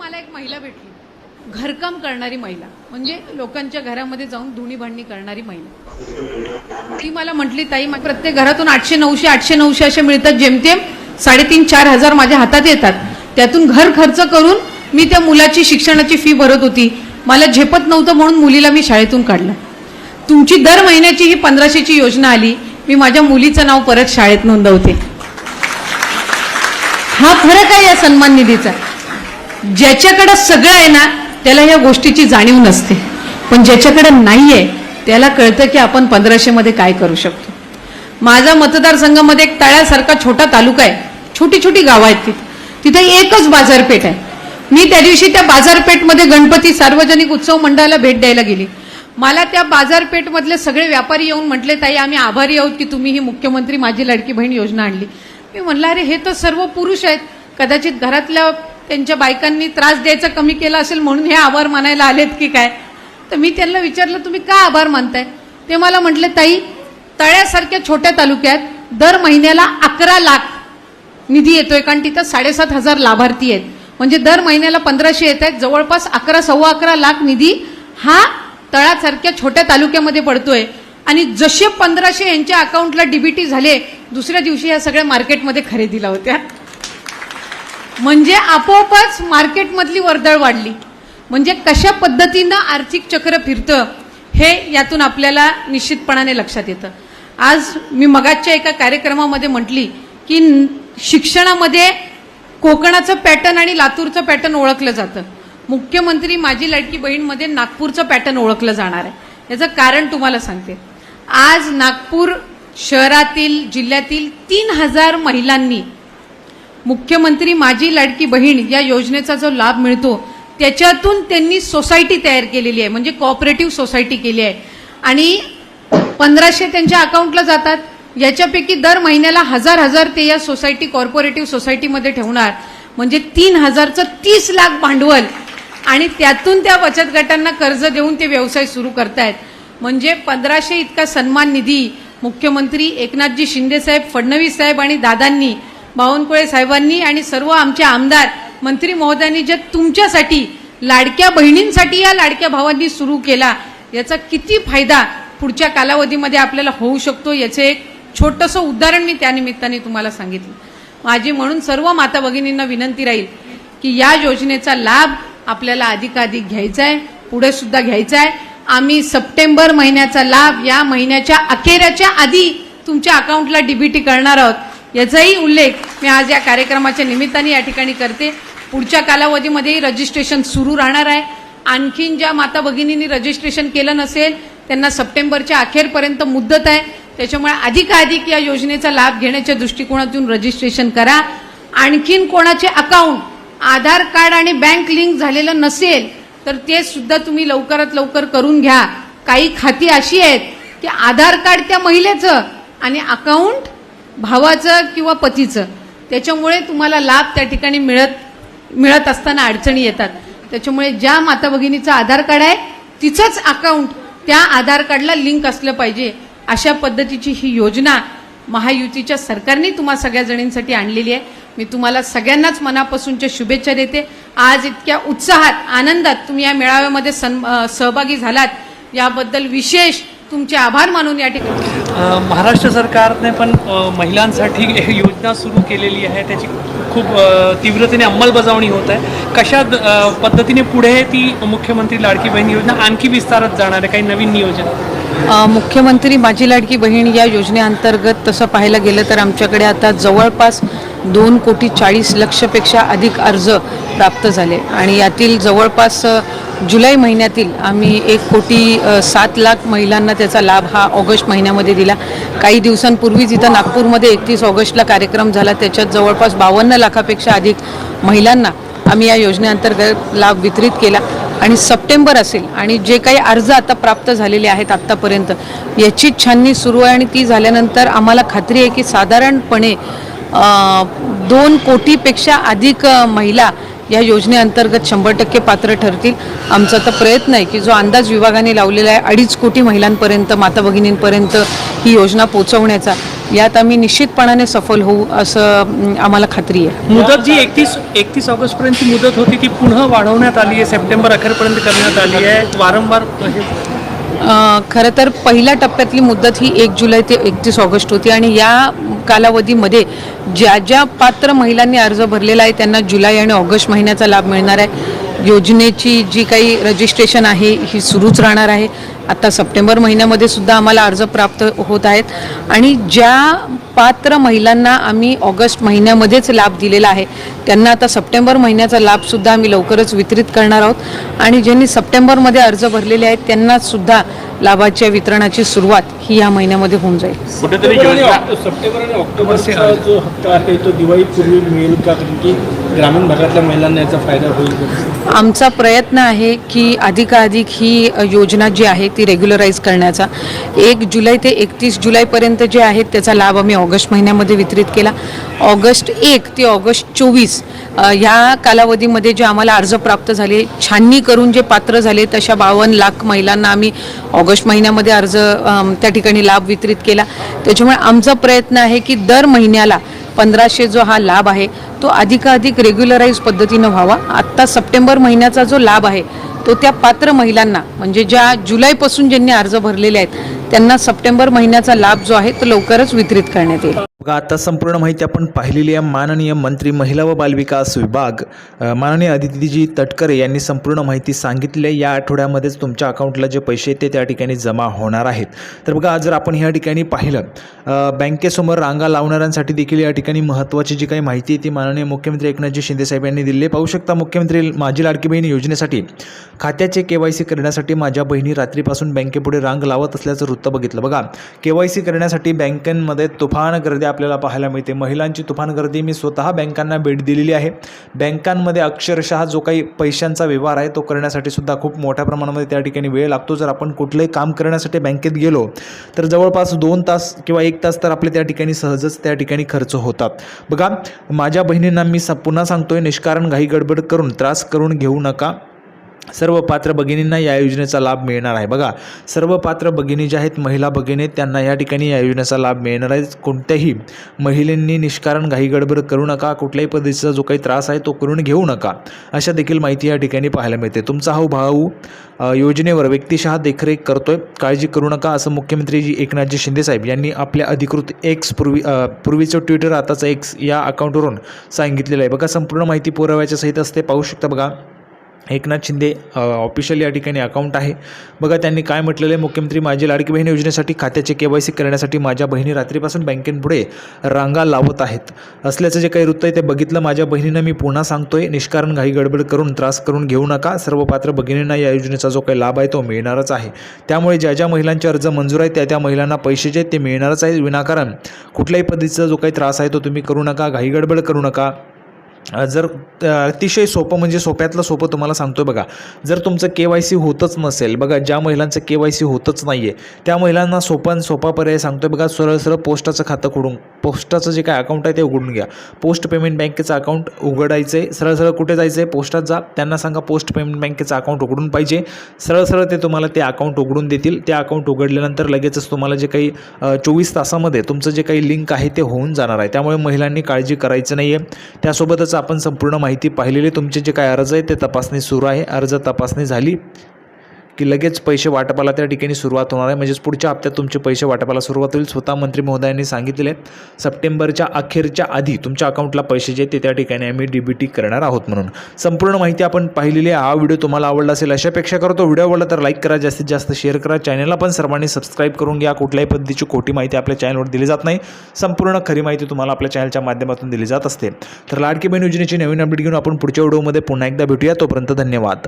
मला एक महिला भेटली. घरकाम करणारी महिला. म्हणजे लोकांच्या घरामध्ये जाऊन धुणी भांडणी करणारी महिला. ती मला म्हटली ताई प्रत्येक घरातून आठशे नऊशे आठशे नऊशे असे मिळतात जेमतेम. साडेतीन चार हजार माझ्या हातात येतात. त्यातून घर खर्च करून मी त्या मुलाची शिक्षणाची फी भरत होती. मला झेपत नव्हतं म्हणून मुलीला मी शाळेतून काढलं. तुमची दर महिन्याची ही पंधराशेची योजना आली. मी माझ्या मुलीचं नाव परत शाळेत नोंदवते. हा फरक आहे या सन्मान निधीचा. ज्याच्याकडं सगळं आहे ना त्याला या गोष्टीची जाणीव नसते. पण ज्याच्याकडं नाही आहे त्याला कळतं की आपण पंधराशेमध्ये काय करू शकतो. माझा मतदारसंघामध्ये एक तळ्यासारखा छोटा तालुका आहे. छोटी छोटी गावं आहेत तिथे. तिथे एकच बाजारपेठ आहे. मी त्या दिवशी त्या बाजारपेठमध्ये गणपती सार्वजनिक उत्सव मंडळाला भेट द्यायला गेली. मला त्या बाजारपेठमधले सगळे व्यापारी येऊन म्हटले ताई आम्ही आभारी आहोत की तुम्ही ही मुख्यमंत्री माझी लडकी बहीण योजना आणली. मी म्हणलं अरे हे तर सर्व पुरुष आहेत. कदाचित घरातल्या त्यांच्या बायकांनी त्रास द्यायचा कमी केला असेल म्हणून हे आभार मानायला आलेत की काय? तर मी त्यांना विचारलं तुम्ही का आभार मानताय? ते मला म्हटले ताई तळ्यासारख्या छोट्या तालुक्यात दर महिन्याला अकरा लाख निधी येतोय कारण तिथं साडेसात हजार लाभार्थी आहेत. म्हणजे दर महिन्याला पंधराशे येत आहेत जवळपास अकरा सव्वा अकरा लाख निधी हा तळासारख्या छोट्या तालुक्यामध्ये पडतोय. आणि जसे पंधराशे यांच्या अकाउंटला डीबीटी झाले दुसऱ्या दिवशी या सगळ्या मार्केटमध्ये खरेदीला होत्या. म्हणजे आपोआपच मार्केटमधली वर्दळ वाढली. म्हणजे कशा पद्धतीनं आर्थिक चक्र फिरतं हे यातून आपल्याला निश्चितपणाने लक्षात येतं. आज मी मगाच्या एका कार्यक्रमामध्ये म्हटली की शिक्षणामध्ये कोकणाचं पॅटर्न आणि लातूरचं पॅटर्न ओळखलं जातं. मुख्यमंत्री माझी लाडकी बहीणमध्ये नागपूरचं पॅटर्न ओळखलं जाणार आहे. याचं कारण तुम्हाला सांगते. आज नागपूर शहरातील जिल्ह्यातील तीन हजार महिलांनी मुख्यमंत्री माझी लाडकी बहीण या योजनेचा जो लाभ मिळतो त्याच्यातून त्यांनी सोसायटी तयार केलेली आहे म्हणजे कॉपरेटिव्ह सोसायटी केली आहे. आणि पंधराशे त्यांच्या अकाउंटला जातात. याच्यापैकी दर महिन्याला हजार हजार ते या सोसायटी कॉर्पोरेटिव्ह सोसायटीमध्ये ठेवणार. म्हणजे तीन हजारचं तीस लाख भांडवल. आणि त्यातून त्या बचत गटांना कर्ज देऊन ते व्यवसाय सुरू करतायत. म्हणजे पंधराशे इतका सन्मान निधी मुख्यमंत्री एकनाथजी शिंदेसाहेब फडणवीस साहेब आणि दादांनी बावनकुळे साहेबांनी आणि सर्व आमचे आमदार मंत्री महोदयांनी जे तुमच्यासाठी लाडक्या बहिणींसाठी या लाडक्या भावांनी सुरू केला याचा किती फायदा पुढच्या कालावधीमध्ये आपल्याला होऊ शकतो याचे एक छोटंसं उदाहरण मी त्यानिमित्ताने तुम्हाला सांगितलं. माझी म्हणून सर्व माता भगिनींना विनंती राहील की या योजनेचा लाभ आपल्याला अधिकाधिक घ्यायचा आहे पुढे सुद्धा घ्यायचा आहे. आम्ही सप्टेंबर महिन्याचा लाभ या महिन्याच्या अखेराच्या आधी तुमच्या अकाउंटला डीबीटी करणार आहोत. याचाही उल्लेख मी आज या कार्यक्रमाच्या निमित्ताने या ठिकाणी करते. पुढच्या कालावधीमध्येही रजिस्ट्रेशन सुरू राहणार आहे. आणखीन ज्या माता भगिनींनी रजिस्ट्रेशन केलं नसेल त्यांना सप्टेंबरच्या अखेरपर्यंत मुदत आहे. त्याच्यामुळे अधिकाधिक या योजनेचा लाभ घेण्याच्या दृष्टिकोनातून रजिस्ट्रेशन करा. आणखीन कोणाचे अकाउंट आधार कार्ड आणि बँक लिंक झालेलं नसेल तर ते सुद्धा तुम्ही लवकरात लवकर करून घ्या. काही खाती अशी आहेत की आधार कार्ड त्या महिलेचं आणि अकाउंट भावाचं किंवा पतीचं त्याच्यामुळे तुम्हाला लाभ त्या ठिकाणी मिळत मिळत असताना अडचणी येतात. त्याच्यामुळे ज्या माता भगिनीचं आधार कार्ड आहे तिचंच अकाउंट त्या आधार कार्डला लिंक असलं पाहिजे अशा पद्धतीची ही योजना महायुतीच्या सरकारने तुम्हा सगळ्या जणींसाठी आणलेली आहे. मी तुम्हाला सगळ्यांनाच मनापासूनच्या शुभेच्छा देते. आज इतक्या उत्साहात आनंदात तुम्ही या मेळाव्यामध्ये सन् सहभागी झालात. याबद्दल विशेष तुमचे आभार मानून या ठिकाणी महाराष्ट्र सरकारने पण महिलांसाठी एक योजना सुरू केलेली आहे. त्याची खूप तीव्रतेने अंमलबजावणी होत आहे. कशा पद्धतीने पुढे ती मुख्यमंत्री लाडकी बहीण योजना आणखी विस्तारत जाणार आहे? काही नवीन नियोजन? मुख्यमंत्री माझी लाडकी बहीण या योजनेअंतर्गत तसं पाहायला गेलं तर आमच्याकडे आता जवळपास दोन कोटी चाळीस लक्षपेक्षा अधिक अर्ज प्राप्त झाले. आणि यातील जवळपास जुलै महिन्यातील आम्ही एक कोटी सात लाख महिलांना त्याचा लाभ हा ऑगस्ट महिन्यामध्ये दिला. काही दिवसांपूर्वीच इथं नागपूरमध्ये एकतीस ऑगस्टला कार्यक्रम झाला त्याच्यात जवळपास बावन्न लाखापेक्षा अधिक महिलांना आम्ही या योजनेअंतर्गत लाभ वितरित केला. आणि सप्टेंबर असेल आणि जे काही अर्ज आता प्राप्त झालेले आहेत आत्तापर्यंत याची छाननी सुरू आहे आणि ती झाल्यानंतर आम्हाला खात्री आहे की साधारणपणे दोन कोटीपेक्षा अधिक महिला या योजनेअंतर्गत शंभर टक्के पात्र ठरतील. आमचा तर प्रयत्न आहे की जो अंदाज विभागाने लावलेला आहे अडीच कोटी महिलांपर्यंत माता भगिनींपर्यंत ही योजना पोचवण्याचा यात आम्ही निश्चितपणाने सफल होऊ असं आम्हाला खात्री आहे. मुदत जी एकतीस एकतीस ऑगस्टपर्यंतची मुदत होती ती पुन्हा वाढवण्यात आली आहे सप्टेंबर अखेरपर्यंत करण्यात आली आहे. वारंवार खरं तर पहिल्या टप्प्यातली मुदत ही एक जुलै ते एकतीस ऑगस्ट होती आणि या कालावधीमध्ये ज्या ज्या पात्र महिलांनी अर्ज भरलेला आहे त्यांना जुलै आणि ऑगस्ट महिन्याचा लाभ मिळणार आहे. योजनेची जी काही रजिस्ट्रेशन आहे ही सुरूच राहणार आहे. आता सप्टेंबर महिन्यामध्ये सुद्धा आम्हाला अर्ज प्राप्त होत आहेत. आणि ज्या पात्र महिलांना आम्ही ऑगस्ट महिन्यामध्येच लाभ दिलेला आहे त्यांना आता सप्टेंबर महिन्याचा लाभसुद्धा आम्ही लवकरच वितरित करणार आहोत. आणि ज्यांनी सप्टेंबरमध्ये अर्ज भरलेले आहेत त्यांना सुद्धा लाभाच्या वितरणाची सुरुवात ही या महिन्यामध्ये होऊन जाईल. सप्टेंबर आणि ऑक्टोबरचा जो हप्ता आहे तो दिवाळीपूर्वी मिळेल का? कारण की ग्रामीण भागातल्या महिलांना याचा फायदा होईल आमचा प्रयत्न आहे की अधिकाधिक ही योजना जी आहे ती रेग्युलराईज करण्याचा. एक जुलै ते एकतीस जुलैपर्यंत जे आहेत त्याचा लाभ आम्ही ऑगस्ट महिन्यामध्ये वितरित केला. ऑगस्ट एक ते ऑगस्ट चोवीस ह्या कालावधीमध्ये जे आम्हाला अर्ज प्राप्त झाले छाननी करून जे पात्र झाले तशा बावन्न लाख महिलांना आम्ही ऑगस्ट महिन्यामध्ये अर्ज त्या ठिकाणी लाभ वितरित केला. त्याच्यामुळे आमचा प्रयत्न आहे की दर महिन्याला पंधराशे जो हा लाभ आहे तो अधिकाधिक रेग्युलराईज पद्धतीनं व्हावा. आत्ता सप्टेंबर महिन्याचा जो लाभ आहे तो त्या पात्र महिलांना म्हणजे ज्या जुलैपासून ज्यांनी अर्ज भरलेले आहेत त्यांना सप्टेंबर महिन्याचा लाभ जो आहे तो लवकरच वितरित करण्यात येईल. बघा आता संपूर्ण माहिती आपण पाहिलेली आहे. माननीय मंत्री महिला व बालविकास विभाग माननीय अदितीजी तटकरे यांनी संपूर्ण माहिती सांगितली आहे. या आठवड्यामध्येच तुमच्या अकाउंटला जे पैसे ते त्या ठिकाणी जमा होणार आहेत. तर बघा जर आपण ह्या ठिकाणी पाहिलं बँकेसमोर रांगा लावणाऱ्यांसाठी देखील या ठिकाणी महत्त्वाची जी काही माहिती आहे ती माननीय मुख्यमंत्री एकनाथजी शिंदेसाहेब यांनी दिली पाहू शकता मुख्यमंत्री माझी लाडकी बहीण योजनेसाठी. खात्याचे के वाय सी करण्यासाठी माझ्या बहिणी रात्रीपासून बँकेपुढे रांग लावत असल्याचं वृत्त बघितलं. बघा के वाय सी करण्यासाठी बँकांमध्ये तुफान गर्दी आपल्याला पाहायला मिळते. महिलांची तुफान गर्दी मी स्वतः बँकांना भेट दिलेली आहे. बँकांमध्ये अक्षरशः जो काही पैशांचा व्यवहार आहे तो करण्यासाठी सुद्धा खूप मोठ्या प्रमाणामध्ये त्या ठिकाणी वेळ लागतो. जर आपण कुठलंही काम करण्यासाठी बँकेत गेलो तर जवळपास दोन तास किंवा एक तास तर आपले त्या ठिकाणी सहजच त्या ठिकाणी खर्च होतात. बघा माझ्या बहिणींना मी स पुन्हा सांगतोय निष्कारण घाई गडबड करून त्रास करून घेऊ नका. सर्व पात्र भगिनींना या योजनेचा लाभ मिळणार आहे. बघा सर्व पात्र भगिनी ज्या आहेत महिला भगिनी त्यांना या ठिकाणी या योजनेचा लाभ मिळणार आहे. कोणत्याही महिलांनी निष्कारण घाई गडबड करू नका. कुठल्याही पद्धतीचा जो काही त्रास आहे तो करून घेऊ नका. अशा देखील माहिती या ठिकाणी पाहायला मिळते. तुमचा हा भाऊ योजनेवर व्यक्तिशः देखरेख करतोय. काळजी करू नका असं मुख्यमंत्री एकनाथजी शिंदेसाहेब यांनी आपल्या अधिकृत एक्स पूर्वी पूर्वीचं ट्विटर आताचं एक्स या अकाउंटवरून सांगितलेलं आहे. बघा संपूर्ण माहिती पुराव्याच्या सहित असते. पाहू शकता बघा. एकनाथ शिंदे ऑफिशियल या ठिकाणी अकाउंट आहे. बघा त्यांनी काय म्हटलेलं आहे? मुख्यमंत्री माझी लाडकी बहीण योजनेसाठी खात्याचे के वाय सी करण्यासाठी माझ्या बहिणी रात्रीपासून बँकेपुढे रांगा लावत आहेत. असल्याचं जे काही वृत्त आहे ते बघितलं माझ्या बहिणीनं. मी पुन्हा सांगतोय निष्कारण घाई गडबड करून त्रास करून घेऊ नका. सर्व पात्र भगिनींना या योजनेचा जो काही लाभ आहे तो मिळणारच आहे. त्यामुळे ज्या ज्या महिलांचे अर्ज मंजूर आहेत त्या त्या महिलांना पैसे जे आहेत ते मिळणारच आहे विनाकारण कुठल्याही पद्धतीचा जो काही त्रास आहे तो तुम्ही करू नका. घाई गडबड करू नका. जर अतिशय सोपं म्हणजे सोप्यातलं सोपं तुम्हाला सांगतो बघा. जर तुमचं के वाय सी होतच नसेल बघा ज्या महिलांचं के वाय सी होतच नाही आहे त्या महिलांना सोपा सोपा पर्याय सांगतो बघा सरळ सरळ पोस्टाचं खातं खोडून पोस्टाचं जे काय अकाउंट आहे ते उघडून घ्या. पोस्ट पेमेंट बँकेचं अकाउंट उघडायचं आहे सरळ सरळ कुठे जायचं आहे पोस्टात जा त्यांना सांगा पोस्ट पेमेंट बँकेचं अकाउंट उघडून पाहिजे. सरळ सरळ ते तुम्हाला ते अकाउंट उघडून देतील. ते अकाउंट उघडल्यानंतर लगेचच तुम्हाला जे काही चोवीस तासामध्ये तुमचं जे काही लिंक आहे ते होऊन जाणार आहे. त्यामुळे महिलांनी काळजी करायचं नाही आहे त्यासोबतच आपण संपूर्ण माहिती पाहिलेली तुमचे जे काय अर्ज आहे ते तपासणी सुरू आहे. अर्ज तपासणी झाली. की लगेच पैसे वाटपाला त्या ठिकाणी सुरुवात होणार आहे. म्हणजेच पुढच्या हप्त्यात तुमचे पैसे वाटपाला सुरुवात होईल. स्वतः मंत्री महोदयांनी सांगितलेले सप्टेंबरच्या अखेरच्या आधी तुमच्या अकाउंटला पैसे जे ते त्या ठिकाणी आम्ही डी बी टी करणार आहोत म्हणून. संपूर्ण माहिती आपण पाहिलेली आहे. हा व्हिडिओ तुम्हाला आवडला असेल अशापेक्षा करतो. व्हिडिओ आवडला तर लाईक करा जास्तीत जास्त शेअर करा. चॅनलला पण सर्वांनी सबस्क्राईब करून घ्या. कुठल्याही पद्धतीची खोटी माहिती आपल्या चॅनलवर दिली जात नाही. संपूर्ण खरी माहिती तुम्हाला आपल्या चॅनलच्या माध्यमातून दिली जात असते. तर लाडकी बहीण योजनेची नवीन अपडेट घेऊन आपण पुढच्या व्हिडिओमध्ये पुन्हा एकदा भेटूया. तोपर्यंत धन्यवाद.